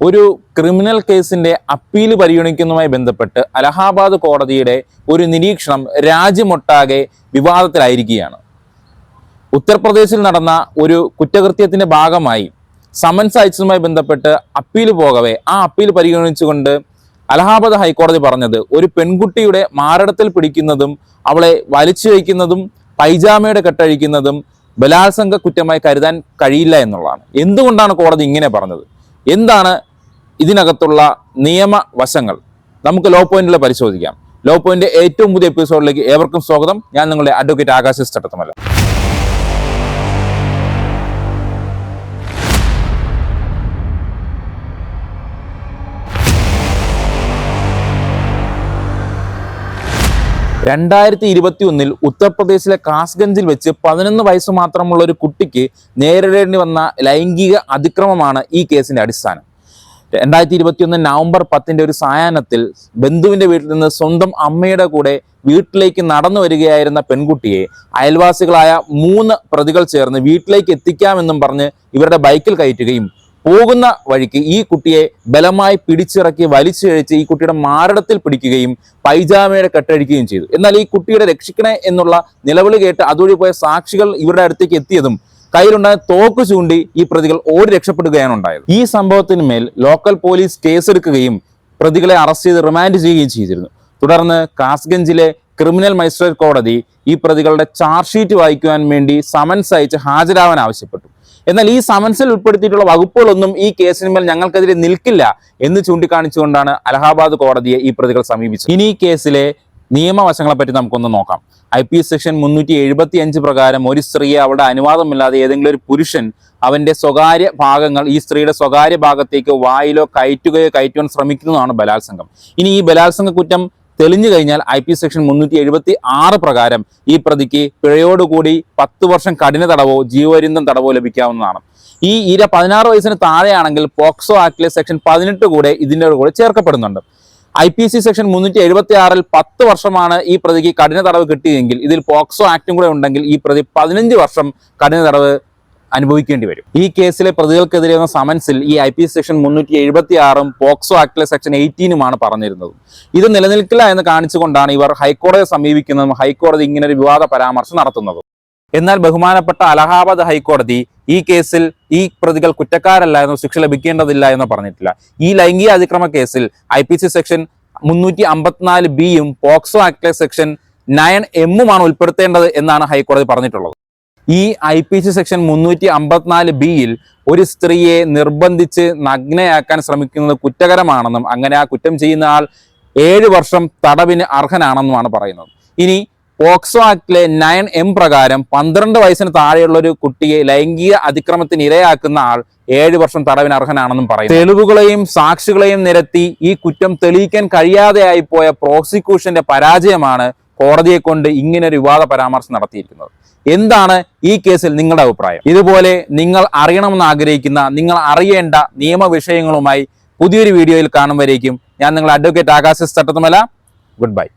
ഒരു ക്രിമിനൽ കേസിന്റെ അപ്പീൽ പരിഗണിക്കുന്നതുമായി ബന്ധപ്പെട്ട് അലഹാബാദ് കോടതിയുടെ ഒരു നിരീക്ഷണം രാജ്യമൊട്ടാകെ വിവാദത്തിലായിരിക്കുകയാണ്. ഉത്തർപ്രദേശിൽ നടന്ന ഒരു കുറ്റകൃത്യത്തിന്റെ ഭാഗമായി സമൻസ് അയച്ചതുമായി ബന്ധപ്പെട്ട് അപ്പീൽ പോകവേ ആ അപ്പീൽ പരിഗണിച്ചുകൊണ്ട് അലഹാബാദ് ഹൈക്കോടതി പറഞ്ഞത് ഒരു പെൺകുട്ടിയുടെ മാരടത്തിൽ പിടിക്കുന്നതും അവളെ വലിച്ചു വയ്ക്കുന്നതും പൈജാമയുടെ കെട്ടഴിക്കുന്നതും ബലാത്സംഗ കുറ്റമായി കരുതാൻ കഴിയില്ല എന്നുള്ളതാണ്. എന്തുകൊണ്ടാണ് കോടതി ഇങ്ങനെ പറഞ്ഞത്? എന്താണ് ഇതിനകത്തുള്ള നിയമവശങ്ങൾ നമുക്ക് ലോ പോയിന്റിൽ പരിശോധിക്കാം. ലോ പോയിന്റ് ഏറ്റവും പുതിയ എപ്പിസോഡിലേക്ക് ഏവർക്കും സ്വാഗതം. ഞാൻ നിങ്ങളുടെ അഡ്വക്കേറ്റ് ആകാശ് ചട്ടത്തമല്ല രണ്ടായിരത്തി ഇരുപത്തി ഒന്നിൽ ഉത്തർപ്രദേശിലെ കാസ്ഗഞ്ചിൽ വെച്ച് പതിനൊന്ന് വയസ്സ് മാത്രമുള്ള ഒരു കുട്ടിക്ക് നേരിടേണ്ടി വന്ന ലൈംഗിക അതിക്രമമാണ് ഈ കേസിന്റെ അടിസ്ഥാനം. രണ്ടായിരത്തി ഇരുപത്തി ഒന്ന് നവംബർ പത്തിന്റെ ഒരു സായാഹ്നത്തിൽ ബന്ധുവിന്റെ വീട്ടിൽ നിന്ന് സ്വന്തം അമ്മയുടെ കൂടെ വീട്ടിലേക്ക് നടന്നു വരികയായിരുന്ന പെൺകുട്ടിയെ അയൽവാസികളായ മൂന്ന് പ്രതികൾ ചേർന്ന് വീട്ടിലേക്ക് എത്തിക്കാമെന്നും പറഞ്ഞ് ഇവരുടെ ബൈക്കിൽ കയറ്റുകയും പോകുന്ന വഴിക്ക് ഈ കുട്ടിയെ ബലമായി പിടിച്ചിറക്കി വലിച്ചിഴച്ച് ഈ കുട്ടിയുടെ മാരടത്തിൽ പിടിക്കുകയും പൈജാമയുടെ കെട്ടഴിക്കുകയും ചെയ്തു. എന്നാൽ ഈ കുട്ടിയുടെ രക്ഷിക്കണേ എന്നുള്ള നിലവിളി കേട്ട് അതുവഴി പോയ സാക്ഷികൾ ഇവരുടെ അടുത്തേക്ക് എത്തിയതും കയ്യിലുണ്ടായ തോക്ക് ചൂണ്ടി ഈ പ്രതികൾ ഓടി രക്ഷപ്പെടുകയാണ് ഉണ്ടായത്. ഈ സംഭവത്തിന് മേൽ ലോക്കൽ പോലീസ് കേസെടുക്കുകയും പ്രതികളെ അറസ്റ്റ് ചെയ്ത് റിമാൻഡ് ചെയ്യുകയും ചെയ്തിരുന്നു. തുടർന്ന് കാസ്ഗഞ്ചിലെ ക്രിമിനൽ മജിസ്ട്രേറ്റ് കോടതി ഈ പ്രതികളുടെ ചാർജ് ഷീറ്റ് വായിക്കുവാൻ വേണ്ടി സമൻസ് അയച്ച് ഹാജരാവാൻ ആവശ്യപ്പെട്ടു. എന്നാൽ ഈ സമൻസിൽ ഉൾപ്പെടുത്തിയിട്ടുള്ള വകുപ്പുകളൊന്നും ഈ കേസിന്മേൽ ഞങ്ങൾക്കെതിരെ നിൽക്കില്ല എന്ന് ചൂണ്ടിക്കാണിച്ചുകൊണ്ടാണ് അലഹാബാദ് കോടതിയെ ഈ പ്രതികൾ സമീപിച്ചത്. ഇനി ഈ കേസിലെ നിയമവശങ്ങളെ പറ്റി നമുക്കൊന്ന് നോക്കാം. ഐ പി സെക്ഷൻ മുന്നൂറ്റി എഴുപത്തി അഞ്ച് പ്രകാരം ഒരു സ്ത്രീയെ അവളുടെ അനുവാദമില്ലാതെ ഏതെങ്കിലും ഒരു പുരുഷൻ അവന്റെ സ്വകാര്യ ഭാഗങ്ങൾ ഈ സ്ത്രീയുടെ സ്വകാര്യ ഭാഗത്തേക്ക് വായിലോ കയറ്റുകയോ കയറ്റുവാൻ ശ്രമിക്കുന്നതാണ് ബലാത്സംഗം. ഇനി ഈ ബലാത്സംഗ കുറ്റം തെളിഞ്ഞു കഴിഞ്ഞാൽ ഐ പി സെക്ഷൻ മുന്നൂറ്റി എഴുപത്തി ആറ് പ്രകാരം ഈ പ്രതിക്ക് പിഴയോടുകൂടി പത്ത് വർഷം കഠിന തടവോ ജീവപര്യന്തം തടവോ ലഭിക്കാവുന്നതാണ്. ഈ ഇര പതിനാറ് വയസ്സിന് താഴെയാണെങ്കിൽ പോക്സോ ആക്ടിലെ സെക്ഷൻ പതിനെട്ട് കൂടെ ഇതിന്റെ കൂടെ ചേർക്കപ്പെടുന്നുണ്ട്. ഐ പി സി സെക്ഷൻ മുന്നൂറ്റി എഴുപത്തി ആറിൽ പത്ത് വർഷമാണ് ഈ പ്രതിക്ക് കഠിന തടവ് കിട്ടിയെങ്കിൽ ഇതിൽ പോക്സോ ആക്ടും കൂടെ ഉണ്ടെങ്കിൽ ഈ പ്രതി പതിനഞ്ച് വർഷം കഠിന തടവ് അനുഭവിക്കേണ്ടി വരും. ഈ കേസിലെ പ്രതികൾക്കെതിരെ വന്ന സമൻസിൽ ഈ ഐ പി സെക്ഷൻ മുന്നൂറ്റി എഴുപത്തി ആറും പോക്സോ ആക്ടിലെ സെക്ഷൻ എയ്റ്റീനുമാണ് പറഞ്ഞിരുന്നത്. ഇത് നിലനിൽക്കില്ല എന്ന് കാണിച്ചുകൊണ്ടാണ് ഇവർ ഹൈക്കോടതിയെ സമീപിക്കുന്നതും ഹൈക്കോടതി ഇങ്ങനെ ഒരു വിവാദ പരാമർശം നടത്തുന്നതും. എന്നാൽ ബഹുമാനപ്പെട്ട അലഹാബാദ് ഹൈക്കോടതി ഈ കേസിൽ ഈ പ്രതികൾ കുറ്റക്കാരല്ല എന്ന് ശിക്ഷ ലഭിക്കേണ്ടതില്ല എന്ന് പറഞ്ഞിട്ടില്ല. ഈ ലൈംഗിക അതിക്രമ കേസിൽ ഐ പി സി സെക്ഷൻ മുന്നൂറ്റി അമ്പത്തിനാല് ബിയും പോക്സോ ആക്ടിലെ സെക്ഷൻ നയൻ എമ്മുമാണ് ഉൾപ്പെടുത്തേണ്ടത് എന്നാണ് ഹൈക്കോടതി പറഞ്ഞിട്ടുള്ളത്. ഈ ഐ പി സി സെക്ഷൻ മുന്നൂറ്റി അമ്പത്തിനാല് ബിയിൽ ഒരു സ്ത്രീയെ നിർബന്ധിച്ച് നഗ്നയാക്കാൻ ശ്രമിക്കുന്നത് കുറ്റകരമാണെന്നും അങ്ങനെ ആ കുറ്റം ചെയ്യുന്ന ആൾ ഏഴ് വർഷം തടവിന് അർഹനാണെന്നുമാണ് പറയുന്നത്. ഇനി പോക്സോ ആക്ടിലെ നയൻ എം പ്രകാരം പന്ത്രണ്ട് വയസ്സിന് താഴെയുള്ള ഒരു കുട്ടിയെ ലൈംഗിക അതിക്രമത്തിന് ഇരയാക്കുന്ന ആൾ ഏഴ് വർഷം തടവിന് അർഹനാണെന്നും പറയും തെളിവുകളെയും സാക്ഷികളെയും നിരത്തി ഈ കുറ്റം തെളിയിക്കാൻ കഴിയാതെയായി പോയ പ്രോസിക്യൂഷന്റെ പരാജയമാണ് കോടതിയെ കൊണ്ട് ഇങ്ങനെ ഒരു വിവാദ പരാമർശം നടത്തിയിരിക്കുന്നത്. എന്താണ് ഈ കേസിൽ നിങ്ങളുടെ അഭിപ്രായം? ഇതുപോലെ നിങ്ങൾ അറിയണമെന്ന് ആഗ്രഹിക്കുന്ന നിങ്ങൾ അറിയേണ്ട നിയമ വിഷയങ്ങളുമായി പുതിയൊരു വീഡിയോയിൽ കാണും ഞാൻ നിങ്ങളുടെ advocate Akash Thattathumala good bye